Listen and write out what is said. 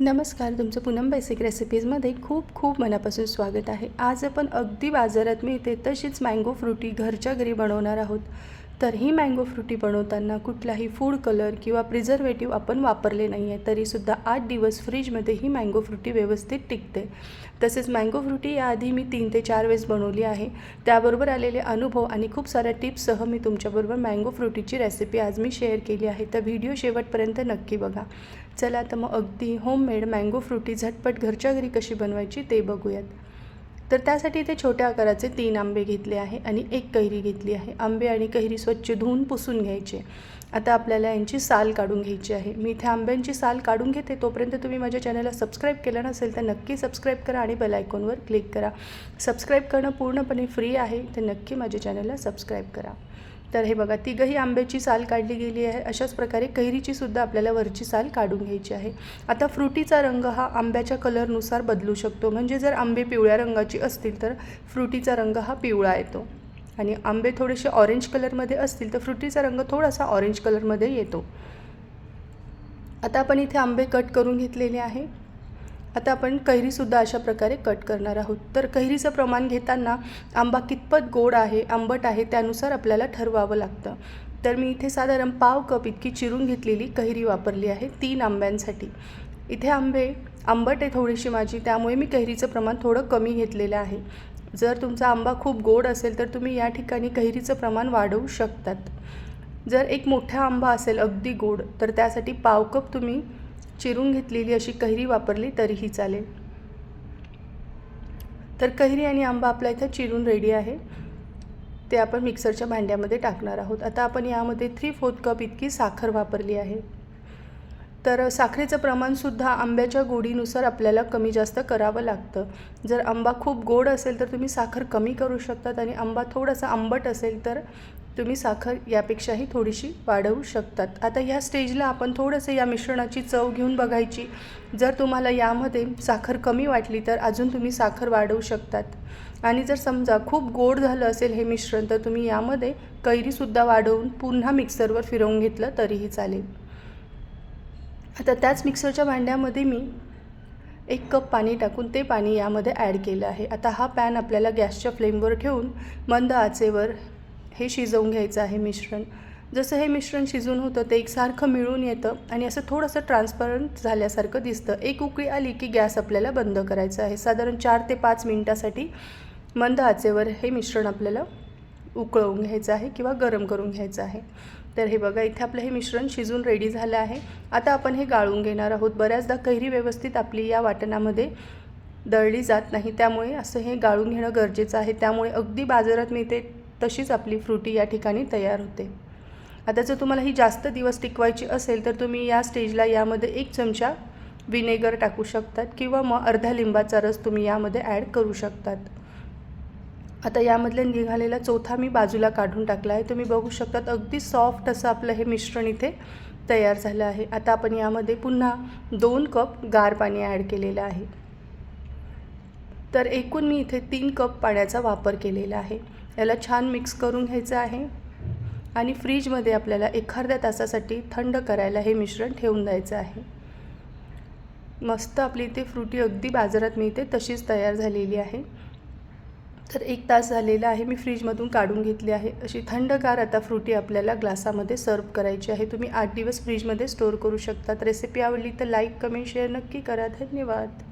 नमस्कार तुमचं पूनम बेसिक रेसिपीजमध्ये खूप खूप मनापासून स्वागत आहे. आज आपण अगदी बाजारात मिळते तशीच मँगो फ्रुटी घरच्या घरी बनवणार आहोत. तर ही मँगो फ्रुटी बनवताना कुठलाही फूड कलर किंवा प्रिझर्वेटिव्ह आपण वापरले नाही आहे तरीसुद्धा आठ दिवस फ्रीजमध्ये ही मँगो फ्रुटी व्यवस्थित टिकते. तसेच मँगो फ्रुटी याआधी मी तीन ते चार वेळेस बनवली आहे. त्याबरोबर आलेले अनुभव आणि खूप साऱ्या टिप्ससह मी तुमच्याबरोबर मँगो फ्रुटीची रेसिपी आज मी शेअर केली आहे. तर व्हिडिओ शेवटपर्यंत नक्की बघा. चला तर मग अगदी होममेड मँगो फ्रुटी झटपट घरच्या घरी कशी बनवायची ते बघूयात. तर त्यासाठी इथे छोट्या आकाराचे तीन आंबे घेतले आहे आणि एक कैरी घेतली आहे. आंबे आणि कैरी स्वच्छ धुवून पुसून घ्यायचे. आता आपल्याला यांची साल काढून घ्यायची आहे. मी इथे आंब्यांची साल काढून घेते. तोपर्यंत तुम्ही माझ्या चॅनलला सबस्क्राईब केलं नसेल तर नक्की सबस्क्राईब करा आणि बेल आयकॉनवर क्लिक करा. सबस्क्राईब करणं पूर्णपणे फ्री आहे. तर नक्की माझ्या चॅनलला सबस्क्राईब करा. तर हे बघा तिघही आंब्याची साल काढली गेली आहे. अशाच प्रकारे कैरीची सुद्धा आपल्याला वरची साल काढून घ्यायची आहे. आता फ्रुटीचा रंग हा आंब्याच्या कलरनुसार बदलू शकतो. म्हणजे जर आंबे पिवळ्या रंगाची असतील तर फ्रुटीचा रंग हा पिवळा येतो. आणि आंबे थोडेसे ऑरेंज कलरमध्ये असतील तर फ्रुटीचा रंग थोडासा ऑरेंज कलरमध्ये येतो. आता आपण इथे आंबे कट करून घेतलेले आहे. आता आपण कैरीसुद्धा अशा प्रकारे कट करणार आहोत. तर कैरीचं प्रमाण घेताना आंबा कितपत गोड आहे आंबट आहे त्यानुसार आपल्याला ठरवावं लागतं. तर मी इथे साधारण पाव कप इतकी चिरून घेतलेली कैरी वापरली आहे तीन आंब्यांसाठी. इथे आंबे आंबट आहे थोडीशी माझी त्यामुळे मी कैरीचं प्रमाण थोडं कमी घेतलेलं आहे. जर तुमचा आंबा खूप गोड असेल तर तुम्ही या ठिकाणी कैरीचं प्रमाण वाढवू शकतात. जर एक मोठा आंबा असेल अगदी गोड तर त्यासाठी पाव कप तुम्ही चिरून घेतलेली अशी कैरी वापरली तरीही चालेल. तर कैरी आणि आंबा आपला इथं चिरून रेडी आहे. ते आपण मिक्सरच्या भांड्यामध्ये टाकणार आहोत. आता आपण यामध्ये थ्री फोर्थ कप इतकी साखर वापरली आहे. तर साखरेचं प्रमाणसुद्धा आंब्याच्या गोडीनुसार आपल्याला कमी जास्त करावं लागतं. जर आंबा खूप गोड असेल तर तुम्ही साखर कमी करू शकतात आणि आंबा थोडासा आंबट असेल तर तुम्ही साखर यापेक्षाही थोडीशी वाढवू शकतात. आता ह्या स्टेजला आपण थोडंसं या मिश्रणाची चव घेऊन बघायची. जर तुम्हाला यामध्ये साखर कमी वाटली तर अजून तुम्ही साखर वाढवू शकतात. आणि जर समजा खूप गोड झालं असेल हे मिश्रण तर तुम्ही यामध्ये कैरीसुद्धा वाढवून पुन्हा मिक्सरवर फिरवून घेतलं तरीही चालेल. आता त्याच मिक्सरच्या भांड्यामध्ये मी एक कप पाणी टाकून ते पाणी यामध्ये ॲड केलं आहे. आता हा पॅन आपल्याला गॅसच्या फ्लेमवर ठेवून मंद आचेवर हे शिजवून घ्यायचं आहे मिश्रण. जसं हे मिश्रण शिजून होतं ते एकसारखं मिळून येतं आणि असं थोडंसं ट्रान्सपरंट झाल्यासारखं दिसतं. एक उकळी आली की गॅस आपल्याला बंद करायचा आहे. साधारण चार ते पाच मिनटासाठी मंद आचेवर हे मिश्रण आपल्याला उकळवून घ्यायचं आहे किंवा गरम करून घ्यायचं आहे. तर हे बघा इथे आपलं हे मिश्रण शिजून रेडी झालं आहे. आता आपण हे गाळून घेणार आहोत. बऱ्याचदा कैरी व्यवस्थित आपली या वाटणामध्ये दळली जात नाही. त्यामुळे असं हे गाळून घेणं गरजेचं आहे. त्यामुळे अगदी बाजारात मिळते तशीच आपली फ्रुटी या ठिकाणी तयार होते. आता जर तुम्हाला ही जास्त दिवस टिकवायची असेल तर तुम्ही या स्टेजला यामध्ये एक चमचा विनेगर टाकू शकतात किंवा मग अर्धा लिंबाचा रस तुम्ही यामध्ये ॲड करू शकतात. आता यामधल्या निघालेला चौथा मी बाजूला काढून टाकला आहे. तुम्ही बघू शकतात अगदी सॉफ्ट असं आपलं हे मिश्रण इथे तयार झालं आहे. आता आपण यामध्ये पुन्हा दोन कप गार पाणी ॲड केलेलं आहे. तर एकूण मी इथे तीन कप पाण्याचा वापर केलेला आहे. याला छान मिक्स करून घ्यायचं आहे. आणि फ्रीजमध्ये आपल्याला एखाद्या तासासाठी थंड करायला हे मिश्रण ठेवून द्यायचं आहे. मस्त आपली इथे फ्रुटी अगदी बाजारात मिळते तशीच तयार झालेली आहे. तर एक तास झालेला आहे मी फ्रीजमधून काढून घेतली आहे. अशी थंडगार आता फ्रुटी आपल्याला ग्लासामध्ये सर्व करायची आहे. तुम्ही आठ दिवस फ्रीजमध्ये स्टोअर करू शकतात. रेसिपी आवडली तर लाईक कमेंट शेअर नक्की करा. धन्यवाद.